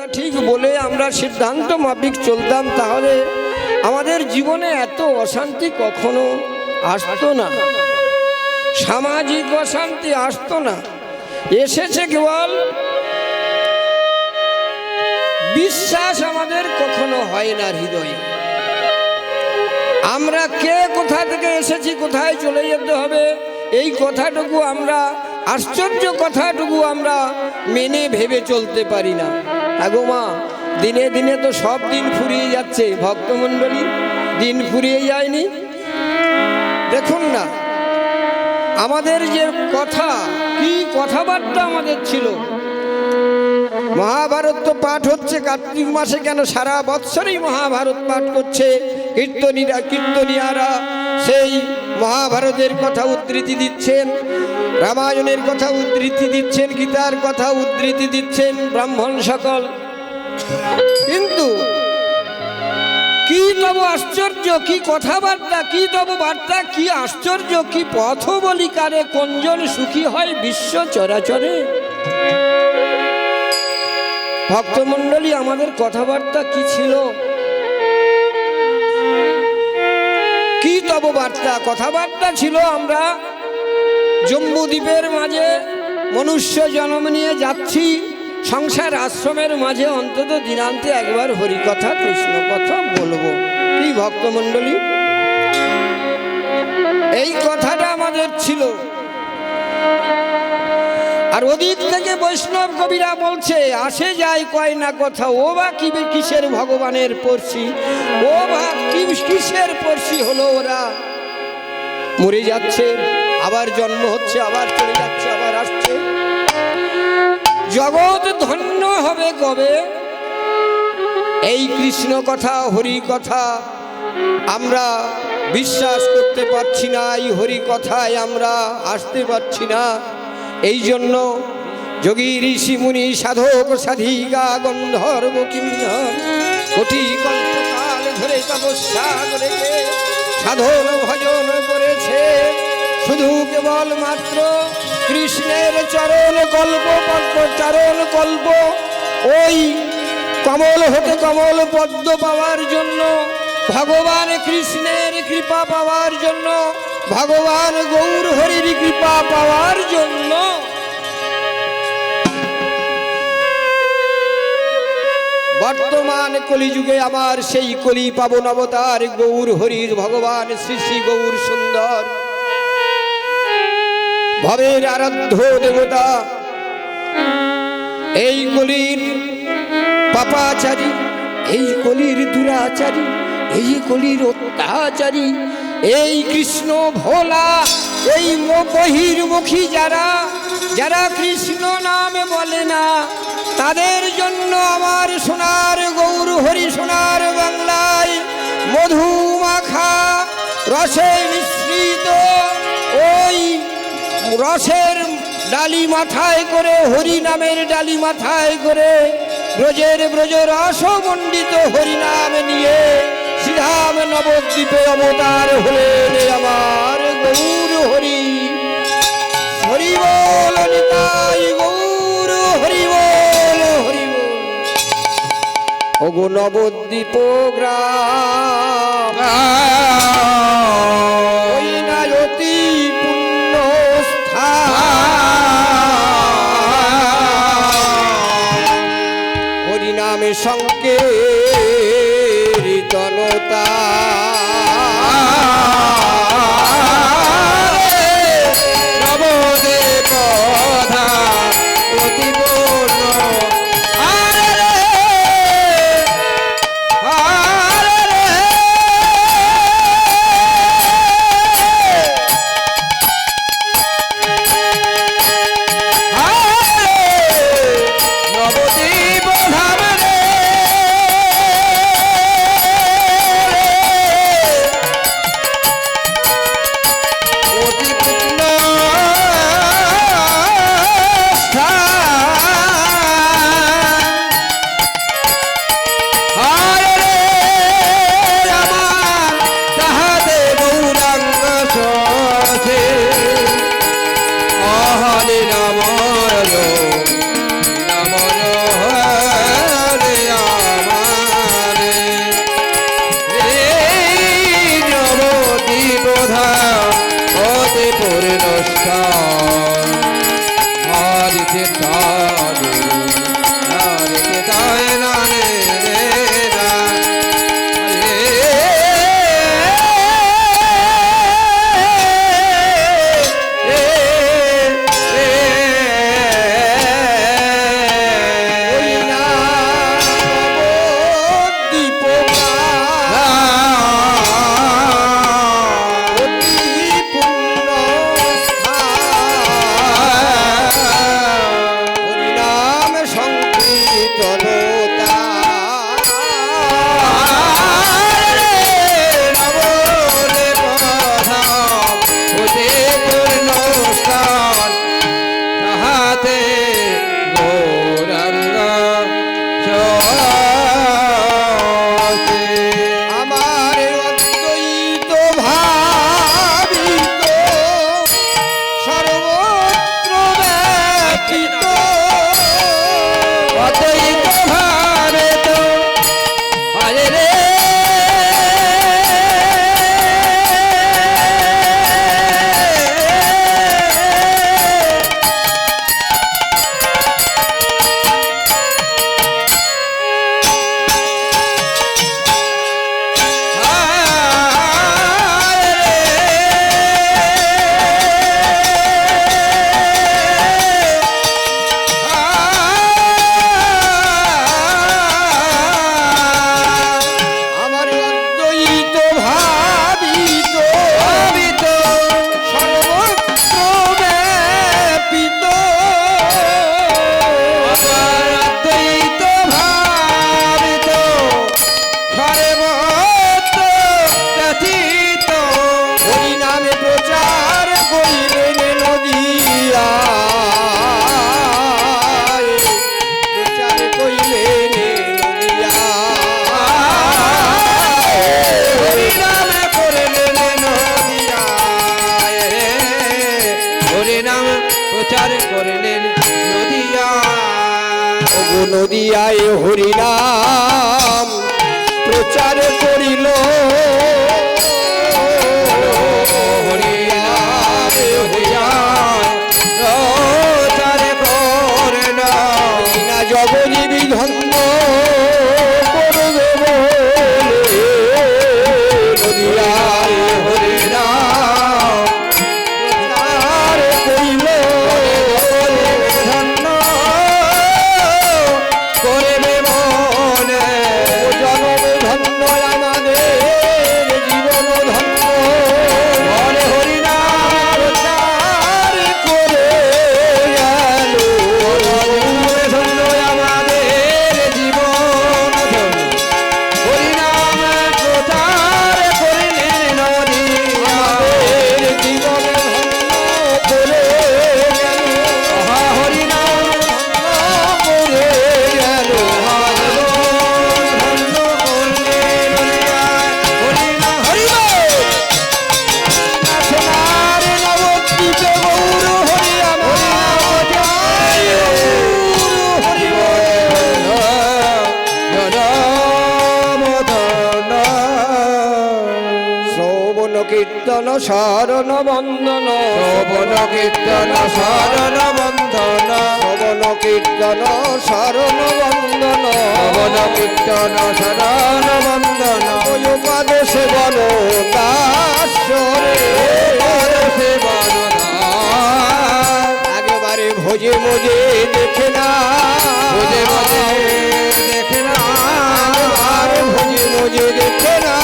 কথা ঠিক বলে আমরা সিদ্ধান্ত মাফিক চলতাম, তাহলে আমাদের জীবনে এত অশান্তি কখনো আসতো না। সামাজিক অশান্তি আসতো না। এসেছে কেবল বিশ্বাস আমাদের কখনো হয় না হৃদয়ে। আমরা কে কোথা থেকে এসেছি, কোথায় চলে যেতে হবে, এই কথাটুকু আমরা, আশ্চর্য কথাটুকু আমরা মেনে ভেবে চলতে পারি না। আগো মা, দিনে দিনে তো সব দিন ফুরিয়ে যাচ্ছে, ভক্তমণ্ডলী, দিন ফুরিয়ে যায়নি। দেখুন না, আমাদের যে কথা, কি কথাবার্তা আমাদের ছিল। মহাভারত তো পাঠ হচ্ছে, কার্তিক মাসে কেন সারা বৎসরই মহাভারত পাঠ করছে? কীর্তনীরা কীর্তনিয়ারা সেই মহাভারতের কথা উদ্ধৃতি দিচ্ছেন, রামায়ণের কথা উদ্ধৃতি দিচ্ছেন, গীতার কথা উদ্ধৃতি দিচ্ছেন, ব্রাহ্মণ সকল কিন্তু কি তব আশ্চর্য, কি কথাবার্তা, কি তব বার্তা, কি আশ্চর্য, কি পথ বলি কারে কোনজন সুখী হয় বিশ্ব চরাচরে? ভক্তমণ্ডলী, আমাদের কথাবার্তা কি ছিল? কি তব বার্তা, কথাবার্তা ছিল আমরা জম্বুদ্বীপের মাঝে মনুষ্য জন্ম নিয়ে যাচ্ছি। সংসার আশ্রমের মাঝে অন্তত দিনান্তে একবার হরিকথা, কৃষ্ণ কথা বলব। কি ভক্তমণ্ডলী? এই কথাটা আমাদের ছিল। আর ওদিক থেকে বৈষ্ণব কবিরা বলছে, আসে যায় কয় না কথা ও বা কি কিসের ভগবানের পড়শি? ও বা কিসের পড়শি হলো ওরা? মরে যাচ্ছে, আবার জন্ম হচ্ছে, আবার চলে যাচ্ছে। জগৎ ধন্য হবে কবে? এই কৃষ্ণ কথা, হরি কথা আমরা বিশ্বাস করতে পারছি না, এই হরি কথায় আমরা আসতে পারছি না। এই জন্য যোগী ঋষি মুনি, সাধক, সাধিকা, গন্ধর্ব কোটি কল্পকাল ধরে তপস্যা করেছে সাধন ভজন করেছে। শুধু কেবল মাত্র কৃষ্ণের চরণ পদ্ম চরণ কল্প। ওই কমল হতে কমল পদ্ম পাওয়ার জন্য, ভগবান কৃষ্ণের কৃপা পাওয়ার জন্য, ভগবান গৌর হরির কৃপা পাওয়ার জন্য। বর্তমান কলিযুগে আমার সেই কলি পাবন অবতার গৌর হরির ভগবান শ্রী শ্রী গৌর সুন্দর। ভবের আরাধ্য দেবতা। এই কলির পাপাচারী, এই কলির দুরাচারী, এই কলির অত্যাচারী, এই কৃষ্ণ ভোলা, এই বহির্মুখী যারা যারা কৃষ্ণ নাম বলে না, তাদের জন্য আমার সোনার গৌর হরি সোনার বাংলায় মধু মাখা রসে মিশ্রিত ওই রসের ডালি মাথায় করে হরি নামের ডালি মাথায় করে ব্রজের ব্রজ রস মণ্ডিত হরিনাম নিয়ে শ্রীধাম নবদ্বীপে অবতার হলেন আমার গৌর হরি হরি বল গৌর হরি বল হরি ওগো নবদ্বীপ গ্রাম হরিনামে কীর্তন শরণ বন্দন। শ্রবণ কীর্তন শরণ বন্ধন শ্রবণ কীর্তন শরণ বন্দন। শ্রবণ কীর্তন শরণ বন্ধন ওই পাদ সেবন দাসরে সেবন একেবারে ভোজে মজে দেখে না। বুঝে বুঝে দেখে না। ভোজে মজে দেখে না।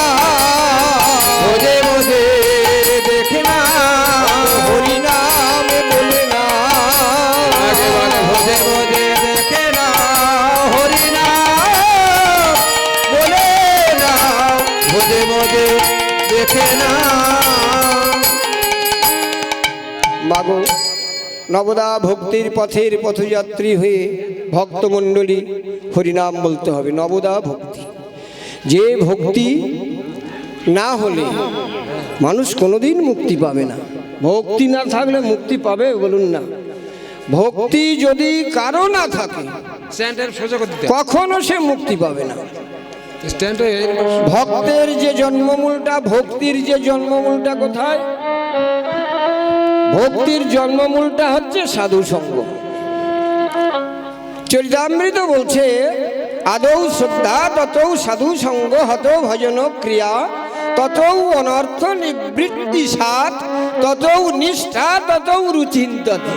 নবদা ভক্তির পথের পথযাত্রী হয়ে ভক্তমণ্ডলী হরিনাম বলতে হবে নবদা ভক্তি। যে ভক্তি না হলে মানুষ কোনোদিন মুক্তি পাবে না। ভক্তি না থাকলে মুক্তি পাবে বলুন না। ভক্তি যদি কারও না থাকে কখনো সে মুক্তি পাবে না। ভক্তের যে জন্মমূলটা ভক্তির যে জন্মমূলটা কোথায়? ভক্তির জন্মমূলটা হচ্ছে সাধু সঙ্গ। চরিতামৃত বলছে, আদৌ শ্রদ্ধা ততৌ সাধু সঙ্গ হত ভজন ক্রিয়া, ততৌ অনর্থ নিবৃত্তি সাত ততৌ নিষ্ঠা, ততৌ রুচিন্ততি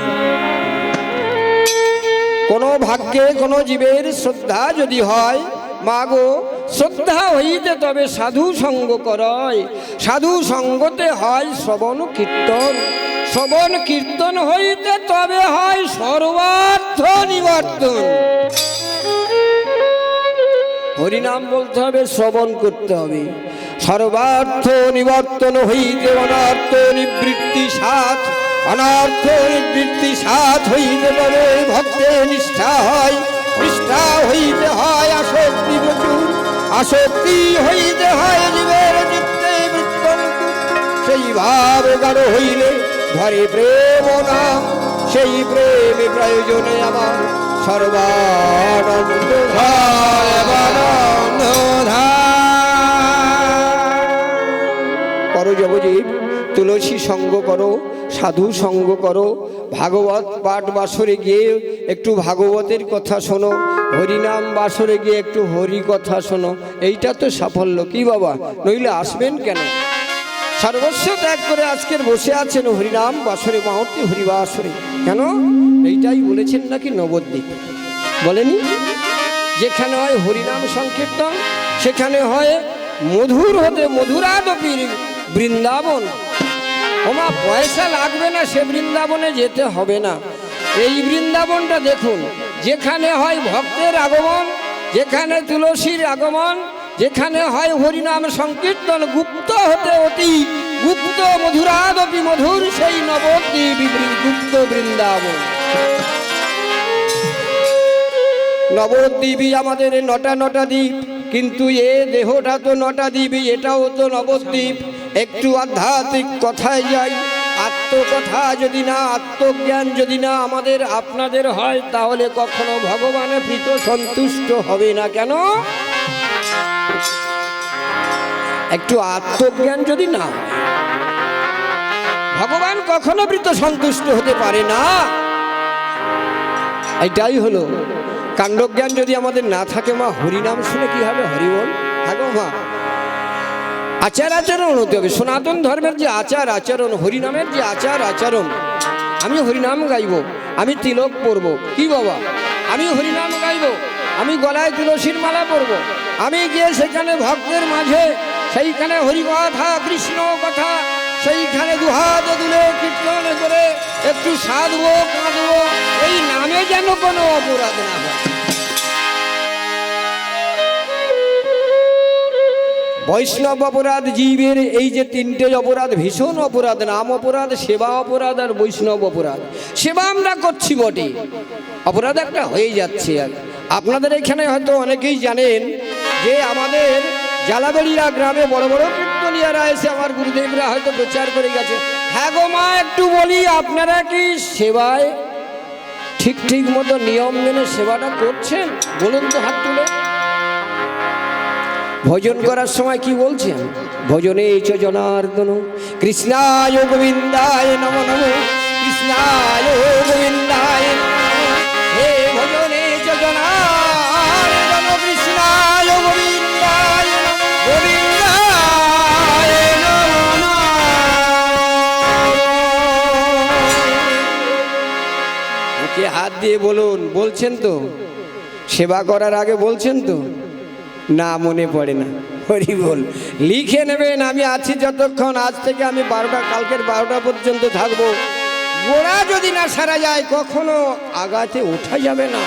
কোনো ভাগ্যে কোনো জীবের শ্রদ্ধা যদি হয়, মাগো, শ্রদ্ধা হইতে তবে সাধু সঙ্গ করয়। সাধু সঙ্গতে হয় শ্রবণ কীর্তন। শ্রবণ কীর্তন হইতে তবে হয় সর্বার্থ নিবর্তন। হরিনাম বলতে হবে, শ্রবণ করতে হবে। সর্বার্থ নিবর্তন হইতে অনার্থ নিবৃত্তি সাথ অনার্থ নিবৃত্তি সাথ হইতে তবে ভক্তের নিষ্ঠা হয়, নিষ্ঠা হইতে হয় আসক্তি প্রচুর, আসক্তি হইতে হয় জীবের চিত্তে বৃত্তন্তু সেই ভাব গাঢ় হইলে ধরে প্রেম নাম সেই প্রেমে প্রয়োজনে আমার সর্বানন্দ তুলসী সঙ্গ করো, সাধু সঙ্গ করো, ভাগবত পাঠ বাসরে গিয়ে একটু ভাগবতের কথা শোনো, হরিনাম বাসরে গিয়ে একটু হরি কথা শোনো, এইটা তো সাফল্য, কি বাবা? নইলে আসবেন কেন? সর্বস্ব ত্যাগ করে আজকের বসে আছেন হরিনাম বাসরে মাহতি হরিবাসরে। কেন? এইটাই বলেছেন নাকি নবদ্বীপ? বলেনি? যেখানে হয় হরিনাম সংকীর্তন, সেখানে হয় মধুর হতে মধুরাদপীর বৃন্দাবন। ওমা, পয়সা লাগবে না সে বৃন্দাবনে যেতে হবে না। এই বৃন্দাবনটা দেখুন, যেখানে হয় ভক্তের আগমন, যেখানে তুলসীর আগমন যেখানে হয় হরিনাম সংকীর্তন, গুপ্ত হতে অতি গুপ্ত মধুরাদপি মধুর সেই নবদ্বীপ গুপ্ত বৃন্দাবন। নবদ্বীপই আমাদের নটা নটা দ্বীপ, কিন্তু এ দেহটা তো নটা দ্বীপই এটাও তো নবদ্বীপ। একটু আধ্যাত্মিক কথায় যাই, আত্মকথা যদি না, আত্মজ্ঞান যদি না আমাদের আপনাদের হয়, তাহলে কখনো ভগবানে প্রীত সন্তুষ্ট হবে না কেন? একটু আত্মজ্ঞান যদি না ভগবান কখনো প্রীত সন্তুষ্ট হতে পারে না। এটাই হলো, কাণ্ডজ্ঞান যদি আমাদের না থাকে মা, হরিনাম শুনে কি হবে? হরিবল থাকো মা। আচার আচরণ হতে হবে। সনাতন ধর্মের যে আচার আচরণ, হরিনামের যে আচার আচরণ, আমি হরিনাম গাইব, আমি তিলক পরব। কি বাবা? আমি হরিনাম গাইব, আমি গলায় তুলসীর মালা পরব। আমি গিয়ে সেখানে ভক্তের মাঝে সেইখানে হরিকথা, কৃষ্ণ কথা, সেইখানে দুহাত দুলে কীর্তন করে একটু সাধবো কাঁদবো এই নামে যেন কোনো অপরাধ না হয়। বৈষ্ণব অপরাধ জীবের, এই যে তিনটে অপরাধ, ভীষণ অপরাধ, নাম অপরাধ, সেবা অপরাধ আর বৈষ্ণব অপরাধ। সেবা আমরা করছি বটে। অপরাধ একটা হয়ে যাচ্ছে। আর আপনাদের এখানে হয়তো অনেকেই জানেন যে আমাদের জালাবেড়িয়া গ্রামে বড় বড় কীর্তনিয়ারা এসে আমার গুরুদেবরা হয়তো প্রচার করে গেছে। হ্যাঁ গো মা, একটু বলি, আপনারা কি সেবায় ঠিক ঠিক মতো নিয়ম মেনে সেবাটা করছেন? বলুন তো হাত তুলে। ভোজন করার সময় কি বলছেন? ভোজনে চ জনার্দন কৃষ্ণায় গোবিন্দায় নম নম, কৃষ্ণায় গোবিন্দায় দিয়ে বলুন, বলছেন তো? সেবা করার আগে বলছেন তো? না, মনে পড়ে না। হরি বল। লিখে নেবেন, আমি আছি যতক্ষণ, আজ থেকে আমি বারোটা, কালকের বারোটা পর্যন্ত থাকব। গোড়া যদি না সারা যায়, কখনো আগাতে ওঠা যাবে না।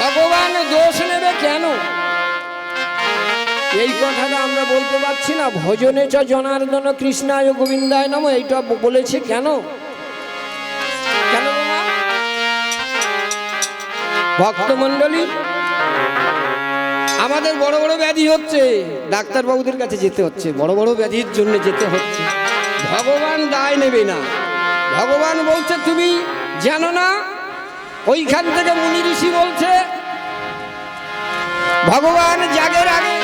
ভগবান দোষ নেবে কেন? এই কথাটা আমরা বলতে পারছি না। ভজনে চ জনার্দন কৃষ্ণায় গোবিন্দায় নম, এইটা বলেছে কেন? ভক্তমণ্ডলী, আমাদের বড় বড় ব্যাধি হচ্ছে। ডাক্তারবাবুদের কাছে যেতে হচ্ছে, বড় বড় ব্যাধির জন্য যেতে হচ্ছে। ভগবান দায় নেবে না। ভগবান বলছে, তুমি জানো না, ওইখান থেকে মুনি ঋষি বলছে, ভগবান জাগের আগে,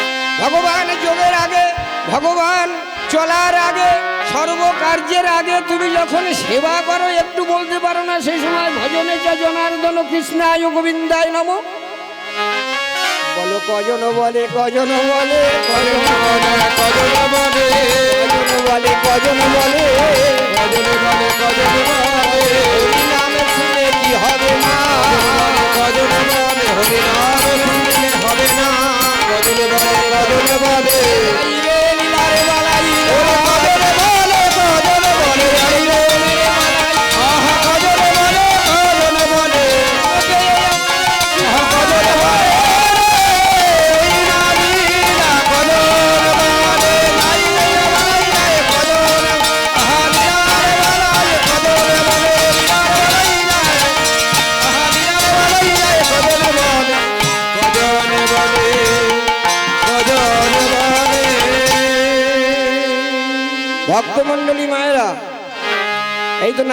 ভগবান যোগের আগে, ভগবান চলার আগে সর্বকার্যের আগে তুমি যখন সেবা করো একটু বলতে পারো না সেই সময় ভজনে যা জনার্দন কৃষ্ণায় গোবিন্দায় নম বলো কজন বলে কজন বলে কজন বলে কজন বলে কজন বলে কজন বলে কজন বলে নাম শুনে কি হবে না কজন বলে হবে না শুনলে হবে না কজন বলে কজন বলে রে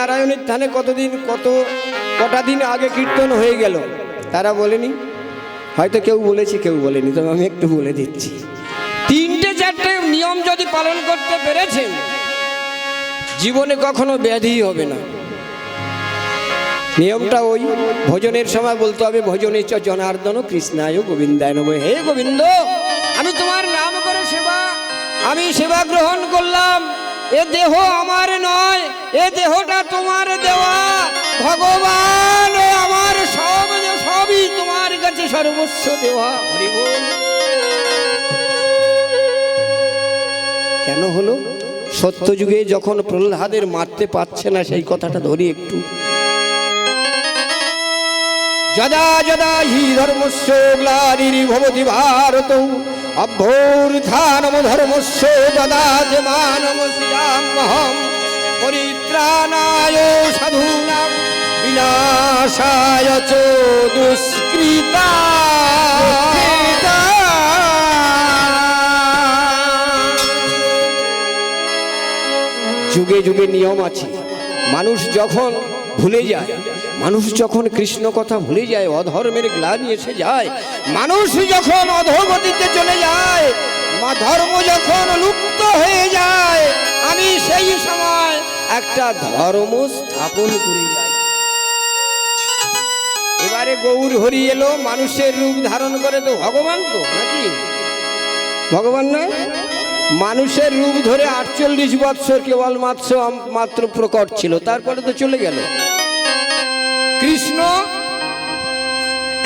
নারায়ণীর থানে কতদিন, কত কটা দিন আগে কীর্তন হয়ে গেল? তারা বলেনি। হয়তো কেউ বলেছে, কেউ বলেনি, তবে আমি একটু বলে দিচ্ছি। তিনটে, চারটে নিয়ম যদি পালন করতে পেরেছেন, জীবনে কখনো ব্যাধি হবে না। নিয়মটা ওই, ভোজনের সময় বলতে হবে, ভোজনে চ জনার্দন কৃষ্ণায় গোবিন্দায় নব হে গোবিন্দ, আমি তোমার নাম করে সেবা, আমি সেবা গ্রহণ করলাম। এ দেহ আমার নয়, এ দেহটা তোমার দেওয়া। ভগবান আমার সব, সবই তোমার কাছে সর্বস্ব দেওয়া। কেন হলো? সত্যযুগে যখন প্রহ্লাদের মারতে পারছে না, সেই কথাটা ধরি একটু। যদা যদা, হি ধর্মস্য গ্লানির্ভবতি ভারত। অভ্যুত্থানম ধর্মস্য তদা যে মানমস্যামহম পরিত্রাণায় সাধূনাম বিনাশায় চ দুষ্কৃতা। যুগে যুগে নিয়ম আছে, মানুষ যখন ভুলে যায় মানুষ যখন কৃষ্ণ কথা ভুলে যায়, অধর্মের গ্লানি এসে যায়, মানুষ যখন অধোগতিতে চলে যায় মা ধর্ম যখন লুপ্ত হয়ে যায়, আমি সেই সময় একটা ধর্ম স্থাপন করে যাই। এবারে গৌর হরি এলো, মানুষের রূপ ধারণ করে তো ভগবান তো, নাকি? ভগবান নয়, মানুষের রূপ ধরে আটচল্লিশ বৎসর কেবল মাত্র মাত্র প্রকট ছিল, তারপরে তো চলে গেল। কৃষ্ণ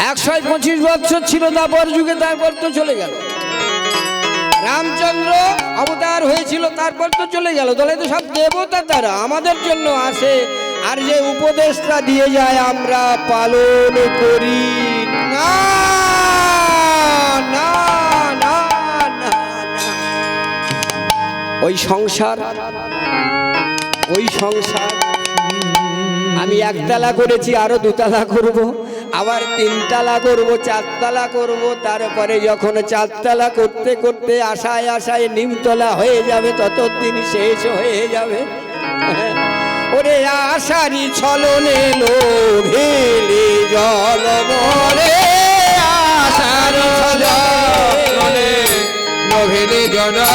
একশো পঁচিশ বৎসর ছিল তারপর যুগে, তারপর তো চলে গেল। রামচন্দ্র অবতার হয়েছিল, তারপর তো চলে গেল। তাহলে তো সব দেবতা তারা আমাদের জন্য আসে। আর যে উপদেশটা দিয়ে যায়, আমরা পালন করি। না না না। ওই সংসার ওই সংসার। আমি একতলা করেছি, আরও দুতলা করব। আবার তিনতলা করব, চারতলা করব। তারপরে যখন চারতলা করতে করতে আশায় আশায় নিমতলা হয়ে যাবে, ততদিন শেষ হয়ে যাবে। ওরে আশারি ছলনে লোভেলে জল মরে আশারি ছলনে নভেলে জনা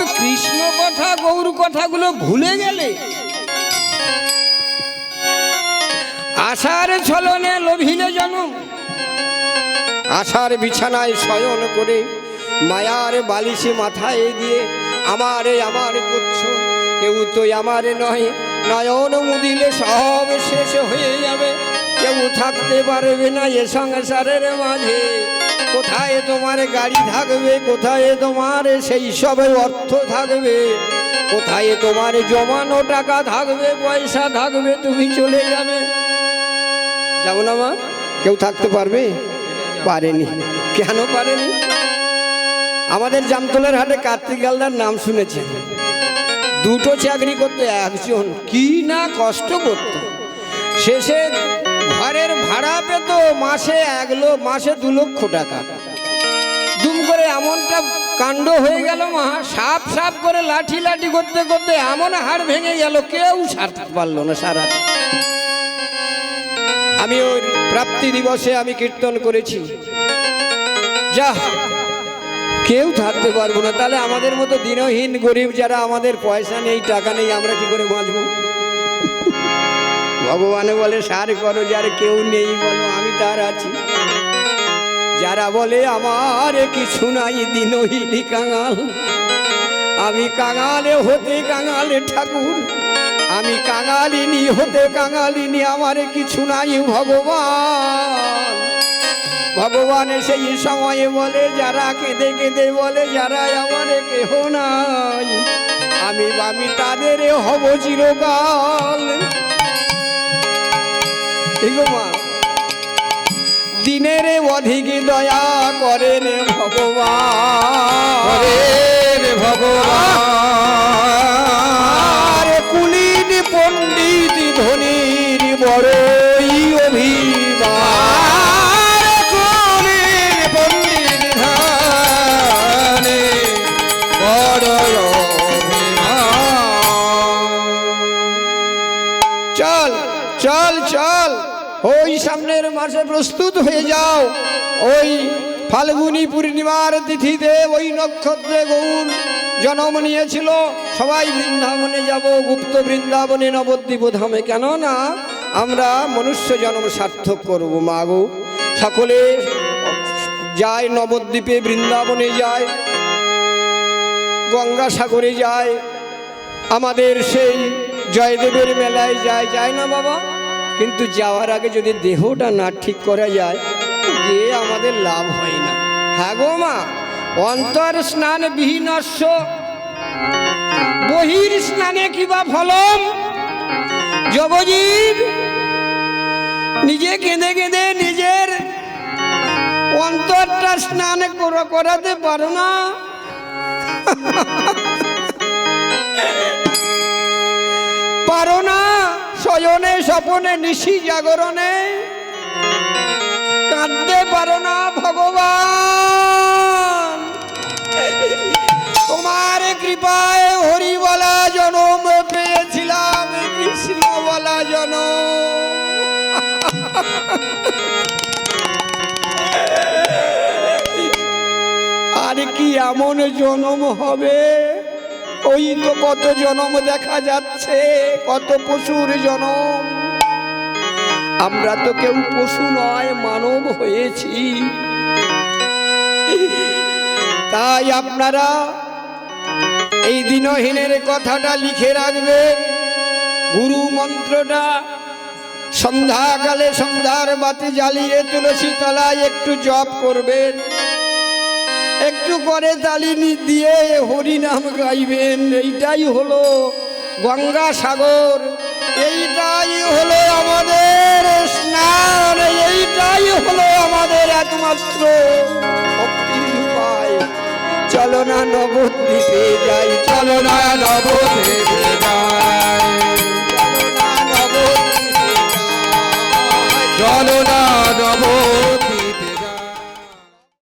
সব কৃষ্ণ কথা, গৌর কথাগুলো ভুলে গেলে আশার ছলনে লোভিলে জনম। আশার বিছানায় শয়ন করে মায়ার বালিশে মাথায় দিয়ে, আমারে আমার করছ কেউ তো আমার নয়। নয়ন মুদিলে সব শেষ হয়ে যাবে। কেউ থাকতে পারবে না এ সংসারের মাঝে। কোথায় তোমার গাড়ি থাকবে, কোথায় তোমার সেই সব অর্থ থাকবে? কোথায় তোমার জমানো টাকা থাকবে, পয়সা থাকবে, তুমি চলে যাবে। যাব না মা। কেউ থাকতে পারবে? পারেনি। কেন পারেনি? আমাদের জামতলার হাটে কার্তিক হালদার নাম শুনেছেন। দুটো চাকরি করতে একজন। কি না কষ্ট করত। শেষে ঘরের ভাড়া পেত মাসে এক লো, মাসে দু লক্ষ টাকা। দুম করে এমনটা কাণ্ড হয়ে গেল মা, সাপ সাপ করে লাঠি লাঠি করতে করতে এমন হাড় ভেঙে গেল, কেউ সারতে পারল না সারা আমি ওই প্রাপ্তি দিবসে আমি কীর্তন করেছি। যা, কেউ থাকতে পারব না। তাহলে আমাদের মতো দিনহীন গরিব যারা আমাদের পয়সা নেই, টাকা নেই, আমরা কি করে বাঁচব? ভগবানে বলে, সার করো, যার কেউ নেই বলো, আমি তার আছি। যারা বলে, আমার কিছু নাই দিনহীনই কাঙাল। আমি কাঙালে হতে কাঙালে ঠাকুর। আমি কাঙালিনী হতে কাঙালিনী, আমার কিছু নাই ভগবান। ভগবান সেই সময়ে বলে, যারা কেঁদে কেঁদে বলে, যারা আমার কেহ নাই। আমি আমি তাদের হব চিরকাল। দিনের অধিক দয়া করেন ভগবান। ভগবান। কুলিন পণ্ডিত ধনির বড়ই চল চল। ওই সামনের মাসে প্রস্তুত হয়ে যাও। ওই ফাল্গুনী পূর্ণিমার তিথিতে ওই নক্ষত্রে গৌর জন্ম নিয়েছিল। সবাই বৃন্দাবনে যাব, গুপ্ত বৃন্দাবনে নবদ্বীপ ধামে। কেন না আমরা মনুষ্য জন্ম সার্থক করব মাগো সকলে যায়, নবদ্বীপে বৃন্দাবনে যায় গঙ্গাসাগরে যায়। আমাদের সেই জয়দেবের মেলায় যায় যায় না বাবা? কিন্তু যাওয়ার আগে যদি দেহটা না ঠিক করা যায় গিয়ে আমাদের লাভ হয় না। হ্যাঁ গো মা, অন্তর স্নান বিহীনস্য বহির স্নানে কিবা ফলম? জগজীব নিজে কেঁদে কেঁদে নিজের অন্তরটা স্নান করাতে পারো না। পারো না। শয়নে, স্বপনে, নিশি জাগরণে। কাঁদতে পারো না ভগবান। তোমার কৃপায় হরিবলা জনম পেয়েছিলাম কৃষ্ণ বলা আর কি এমন জনম হবে? ওই তো কত জনম দেখা যাচ্ছে, কত পশুর জনম। আমরা তো কেউ পশু নয়, মানব হয়েছি। তাই আপনারা এই দিনহীনের কথাটা লিখে রাখবেন। গুরু মন্ত্রটা সন্ধ্যাকালে সন্ধ্যার বাতি জ্বালিয়ে তুলসী তলায় একটু জপ করবেন। করে তালিনি দিয়ে হরি নাম গাইবেন। এইটাই হলো গঙ্গা সাগর। এইটাই হলো আমাদের স্নান। এইটাই হলো আমাদের একমাত্র চলো না নবদ্বীপে যাই। চলো না নবদ্বীপে যাই।